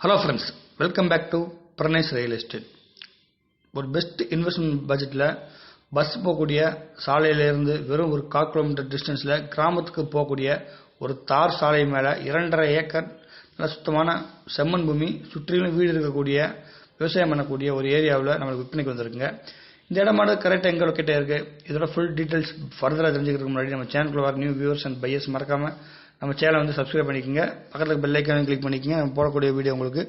Hello friends welcome back to Pranesh real estate ஒரு best investment பட்ஜெட்டில் bus போகக்கூடிய சாலையிலேருந்து வெறும் ஒரு கால் கிலோமீட்டர் டிஸ்டன்ஸில் கிராமத்துக்கு போகக்கூடிய ஒரு தார் சாலை மேலே இரண்டரை ஏக்கர் நல்ல சுத்தமான செம்மண் பூமி சுற்றிலும் வீடு இருக்கக்கூடிய விவசாயம் பண்ணக்கூடிய ஒரு ஏரியாவில் நம்மளுக்கு விற்பனைக்கு வந்திருக்குங்க. இந்த இடமானது கரெக்டாக எங்கே லொக்கேட்டாக இருக்குது இதோட ஃபுல் டீட்டெயில்ஸ் ஃபர்தராக தெரிஞ்சுக்கிறதுக்கு முன்னாடி நம்ம சேனலுக்குள்ள வர நியூ வியூவர்ஸ் அண்ட் பையர்ஸ் மறக்காமல் நம்ம சேனலை வந்து சப்ஸ்கிரைப் பண்ணிக்கோங்க. பக்கத்தில் பெல் ஐக்கான கிளிக் பண்ணிக்கோங்க. நம்ம போடக்கூடிய வீடியோ உங்களுக்கு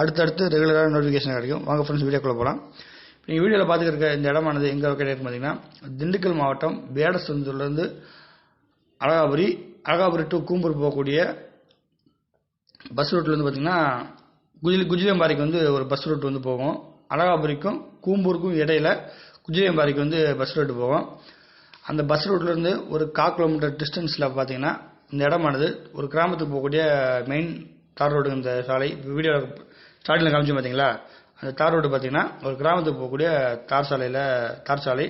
அடுத்தடுத்து ரெகுலராக நோட்டிஃபிகேஷன் கிடைக்கும். வாங்க ஃப்ரெண்ட்ஸ் வீடியோக்குள்ளே போகலாம் நீங்கள் வீடியோவில் பார்த்துருக்க இந்த இடமானது எங்கே கிடையாது பார்த்தீங்கன்னா திண்டுக்கல் மாவட்டம் வேடசந்தூர்லேருந்து அழகாபுரி அழகாபுரி டு கூம்பூர் போகக்கூடிய பஸ் ரூட்லேருந்து வந்து பார்த்தீங்கன்னா குஜிலி குஜிலியம்பாறைக்கு வந்து ஒரு பஸ் ரூட் வந்து போகும். அழகாபுரிக்கும் கூம்பூருக்கும் இடையில குஜிலியம்பாறைக்கு வந்து பஸ் ரூட் போகும். அந்த பஸ் ரூட்லேருந்து ஒரு கால் கிலோமீட்டர் டிஸ்டன்ஸில் பார்த்தீங்கன்னா இந்த இடமானது ஒரு கிராமத்துக்கு போகக்கூடிய மெயின் தார் ரோடு இந்த சாலை. வீடியோ ஸ்டார்டிங்கில் காமிச்சு பார்த்தீங்களா அந்த தார் ரோடு பார்த்தீங்கன்னா ஒரு கிராமத்துக்கு போகக்கூடிய தார் சாலையில் தார் சாலை.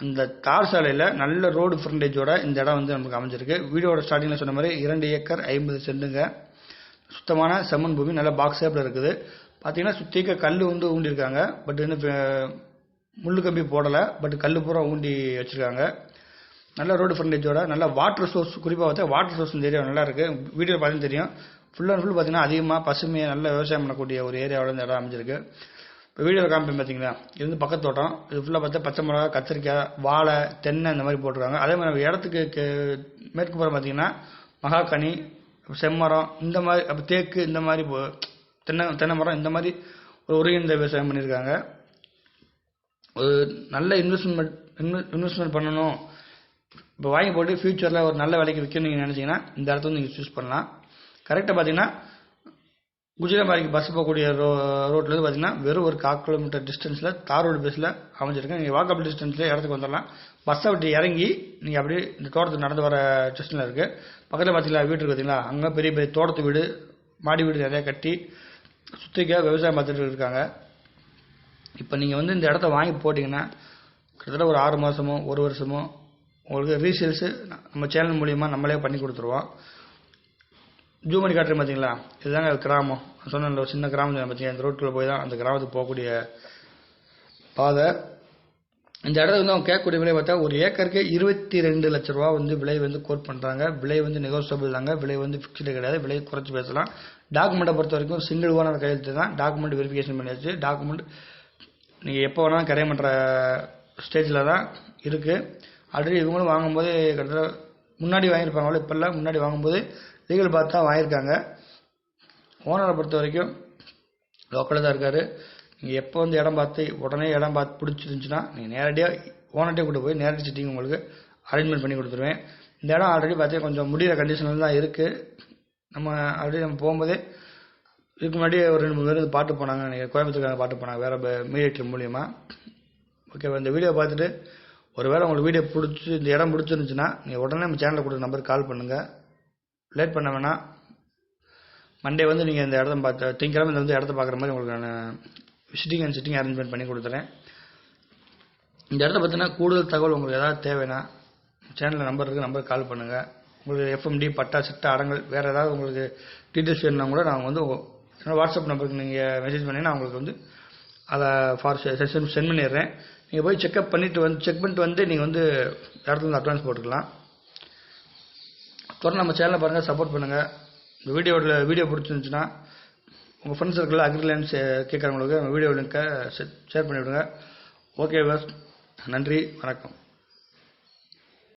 அந்த தார் சாலையில் நல்ல ரோடு ஃப்ரண்டேஜோட இந்த இடம் வந்து நமக்கு அமைஞ்சிருக்கு. வீடியோட ஸ்டார்டிங்கில் சொன்ன மாதிரி இரண்டு ஏக்கர் ஐம்பது சென்ட்டுங்க சுத்தமான செம்மண் பூமி நல்ல பாக்ஸ் ஷேப்பில் இருக்குது. பார்த்தீங்கன்னா சுற்றிக்க கல் வந்து ஊண்டியிருக்காங்க பட் இன்னும் முள்ளு கம்பி போடலை. பட் கல் பூரா ஊண்டி வச்சுருக்காங்க. நல்ல ரோடு ஃப்ரண்டேஜோட நல்ல வாட்டர் சோர்ஸ் குறிப்பாக பார்த்தா வாட்டர் சோர்ஸ் இந்த ஏரியா நல்லா இருக்குது வீடியோ பார்த்து தெரியும். ஃபுல் அண்ட் ஃபுல் பார்த்தீங்கன்னா அதிகமாக பசுமையாக நல்ல விவசாயம் பண்ணக்கூடிய ஒரு ஏரியாவோட இந்த இடம் அமைஞ்சிருக்கு. இப்போ வீடியோவில் காமிப்பேன் பார்த்தீங்களா? இது வந்து பக்கத்து தோட்டம் இது ஃபுல்லாக பார்த்தா பச்சை மிளகா கத்திரிக்காய் வாழை தென்னை இந்த மாதிரி போட்டிருக்காங்க. அதே மாதிரி இடத்துக்கு கே- மேற்கு புறம் பார்த்தீங்கன்னா மகாக்கனி செம்மரம் இந்த மாதிரி அப்போ தேக்கு இந்த மாதிரி தென்னை தென்னை மரம் இந்த மாதிரி ஒரு ஒருங்கிணைந்த விவசாயம் பண்ணியிருக்காங்க. ஒரு நல்ல இன்வெஸ்ட்மெண்ட் இன்வெஸ்ட்மெண்ட் பண்ணணும். இப்போ வாங்கி போட்டு ஃபியூச்சரில் ஒரு நல்ல விலைக்கு விற்கணும் நீங்கள் நினச்சிங்கன்னா இந்த இடத்த வந்து நீங்கள் சூஸ் பண்ணலாம். கரெக்டாக பார்த்தீங்கன்னா குஜராபாரிக்கு பஸ் போகக்கூடிய ரோ ரோட்லேருந்து பார்த்தீங்கன்னா வெறும் ஒரு கால் கிலோமீட்டர் டிஸ்டன்ஸில் தார் ரோடு பேஸில் அமைஞ்சிருக்கு. நீங்கள் வாக்கபிள் டிஸ்டன்ஸ்லேயே இடத்துக்கு வந்துடலாம். பஸ்ஸை விட்டு இறங்கி நீங்கள் அப்படியே இந்த தோட்டத்துக்கு நடந்து வர டிஸ்டன்ஸில் இருக்குது பக்கத்தில் பார்த்தீங்களா வீடு இருக்குது பார்த்தீங்களா அங்கே பெரிய பெரிய தோட்டத்து வீடு மாடி வீடு நிறையா கட்டி சுற்றிக்க விவசாயம் பார்த்துட்டு இருக்காங்க. இப்போ நீங்கள் வந்து இந்த இடத்த வாங்கி போட்டிங்கன்னா கிட்டத்தட்ட ஒரு ஆறு மாதமோ ஒரு வருஷமோ உங்களுக்கு ரீசேல்ஸு நம்ம சேனல் மூலியமாக நம்மளே பண்ணி கொடுத்துருவோம். ஜூம் பண்ணி காட்டுறேன் பார்த்தீங்களா இதுதாங்க கிராமம். சொன்ன ஒரு சின்ன கிராமம் பார்த்தீங்கன்னா இந்த ரோட்டில் போய் தான் அந்த கிராமத்துக்கு போகக்கூடிய பாதை. இந்த இடத்துல வந்து அவங்க கேட்கக்கூடிய விலை பார்த்தா ஒரு ஏக்கருக்கு இருபத்தி ரெண்டு லட்ச ரூபா வந்து விலை வந்து கோட் பண்ணுறாங்க விலை வந்து நெகோசியபிள் தாங்க. விலை வந்து ஃபிக்ஸ்டு கிடையாது. விலை குறைச்சி பேசலாம். டாக்குமெண்ட்டை பொறுத்த வரைக்கும் சிங்கிள் ஓனர் கையெழுத்து தான். டாக்குமெண்ட் வெரிஃபிகேஷன் பண்ணியாச்சு. டாக்குமெண்ட் நீங்கள் எப்போ வேணாலும் கரையம் பண்ணுற ஸ்டேஜில் தான் இருக்குது ஆல்ரெடி இவங்களும் வாங்கும்போது கிட்டத்தட்ட முன்னாடி வாங்கியிருப்பாங்களோ இப்போல்லாம் முன்னாடி வாங்கும்போது லீகல் பார்த்து தான் வாங்கியிருக்காங்க. ஓனரை பொறுத்த வரைக்கும் லோக்கலில் தான் இருக்காரு. நீங்கள் எப்போ வந்து இடம் பார்த்து உடனே இடம் பார்த்து பிடிச்சிருந்துச்சுன்னா நீங்கள் நேரடியாக ஓனர்கிட்டே கூட்டு போய் நேரடி சிட்டிங் உங்களுக்கு அரேஞ்ச்மெண்ட் பண்ணி கொடுத்துருவேன். இந்த இடம் ஆல்ரெடி பார்த்தீங்கன்னா கொஞ்சம் முடிகிற கண்டிஷனில் தான் இருக்குது நம்ம ஆல்ரெடி நம்ம போகும்போதே இதுக்கு முன்னாடி ஒரு ரெண்டு மூணு பேர் பாட்டு போனாங்க. நீங்கள் கோயம்புத்தூர்காரங்க பாட்டு போனாங்க வேறு மீடியேட்டர் மூலியமாக ஓகே இந்த வீடியோ பார்த்துட்டு ஒருவேளை உங்களுக்கு வீடியோ பிடிச்சி இந்த இடம் பிடிச்சிருந்துச்சுன்னா நீங்கள் உடனே நம்ம சேனலில் கொடுத்த நம்பருக்கு கால் பண்ணுங்கள் லேட் பண்ண வேணாம் மண்டே வந்து நீங்கள் இந்த இடத்த பார்த்து திங்கக்கிழமை இந்த வந்து இடத்த பார்க்குற மாதிரி உங்களுக்கு நான் விசிட்டிங் அண்ட் சிட்டிங் அரேஞ்ச்மெண்ட் பண்ணி கொடுத்துறேன். இந்த இடத்த பார்த்தீங்கன்னா கூடுதல் தகவல் உங்களுக்கு ஏதாவது தேவைன்னா சேனலில் நம்பர் இருக்குது நம்பருக்கு கால் பண்ணுங்கள் உங்களுக்கு எஃப்எம்டி பட்டா சிட்டா அடங்கல் வேறு ஏதாவது உங்களுக்கு டீட்டெயில்ஸ் வேணும்னா கூட நாங்கள் வந்து வாட்ஸ்அப் நம்பருக்கு நீங்கள் மெசேஜ் பண்ணி நான் உங்களுக்கு வந்து அதை ஃபார் செஷன் சென்ட் பண்ணிடுறேன். நீங்கள் போய் செக்அப் பண்ணிவிட்டு வந்து செக் பண்ணிட்டு வந்து நீங்கள் வந்து இடத்துல வந்து அட்வான்ஸ் போட்டுக்கலாம். தொடர்ந்து நம்ம சேனலை பாருங்கள் சப்போர்ட் பண்ணுங்கள் இந்த வீடியோவில் வீடியோ பிடிச்சிருந்துச்சுன்னா உங்கள் ஃப்ரெண்ட்ஸ் சர்க்கிளில் அக்ரிலைன்ஸ் கேட்குறவங்களுக்கு வீடியோ லிங்க்கை ஷேர் பண்ணிவிடுங்க. ஓகே பஸ் நன்றி வணக்கம்.